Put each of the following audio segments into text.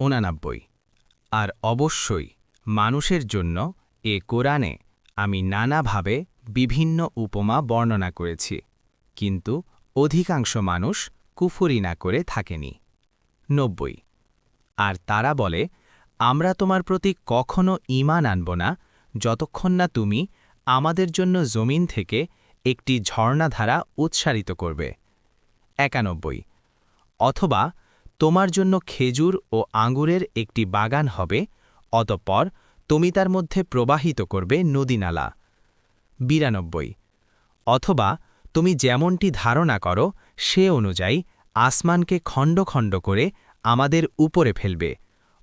উনানব্বই। আর অবশ্যই মানুষের জন্য এ কোরআনে আমি নানাভাবে বিভিন্ন উপমা বর্ণনা করেছি, কিন্তু অধিকাংশ মানুষ কুফুরি না করে থাকেনি। নব্বই। আর তারা বলে, আমরা তোমার প্রতি কখনো ঈমান আনব না, যতক্ষণ না তুমি আমাদের জন্য জমিন থেকে একটি ঝর্ণাধারা উৎসারিত করবে। একানব্বই। অথবা তোমার জন্য খেজুর ও আঙ্গুরের একটি বাগান হবে, অতঃপর তুমি তার মধ্যে প্রবাহিত করবে নদীনালা। বিরানব্বই। অথবা তুমি যেমনটি ধারণা করো, সে অনুযায়ী আসমানকে খণ্ড খণ্ড করে আমাদের উপরে ফেলবে,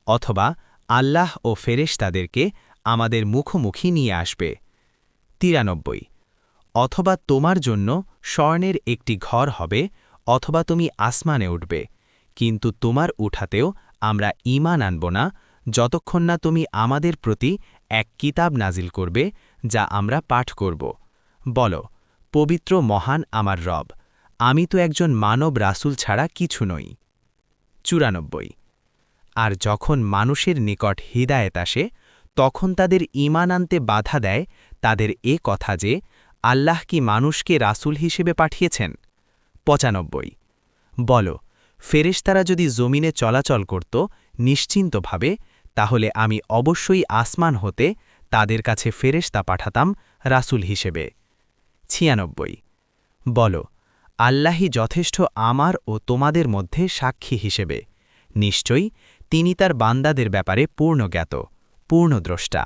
অথবা আল্লাহ ও ফেরেশতাদেরকে আমাদের মুখোমুখি নিয়ে আসবে। তিরানব্বই। অথবা তোমার জন্য স্বর্ণের একটি ঘর হবে, অথবা তুমি আসমানে উঠবে কিন্তু তোমার উঠাতেও আমরা ঈমান আনব না, যতক্ষণ না তুমি আমাদের প্রতি এক কিতাব নাজিল করবে, যা আমরা পাঠ করব। বলো, পবিত্র মহান আমার রব, আমি তো একজন মানব রাসূল ছাড়া কিছু নই। চুরানব্বই। আর যখন মানুষের নিকট হিদায়েত আসে, তখন তাদের ঈমান আনতে বাধা দেয় তাদের এ কথা যে, আল্লাহ কি মানুষকে রাসূল হিসেবে পাঠিয়েছেন? পঁচানব্বই। বলো ফেরেশতারা যদি জমিনে চলাচল করত নিশ্চিন্তভাবে, তাহলে আমি অবশ্যই আসমান হতে তাদের কাছে ফেরেশতা পাঠাতাম রাসূল হিসেবে। ছিয়ানব্বই। বল আল্লাহি যথেষ্ট আমার ও তোমাদের মধ্যে সাক্ষী হিসেবে। নিশ্চয়ই তিনি তার বান্দাদের ব্যাপারে পূর্ণজ্ঞাত, পূর্ণদ্রষ্টা।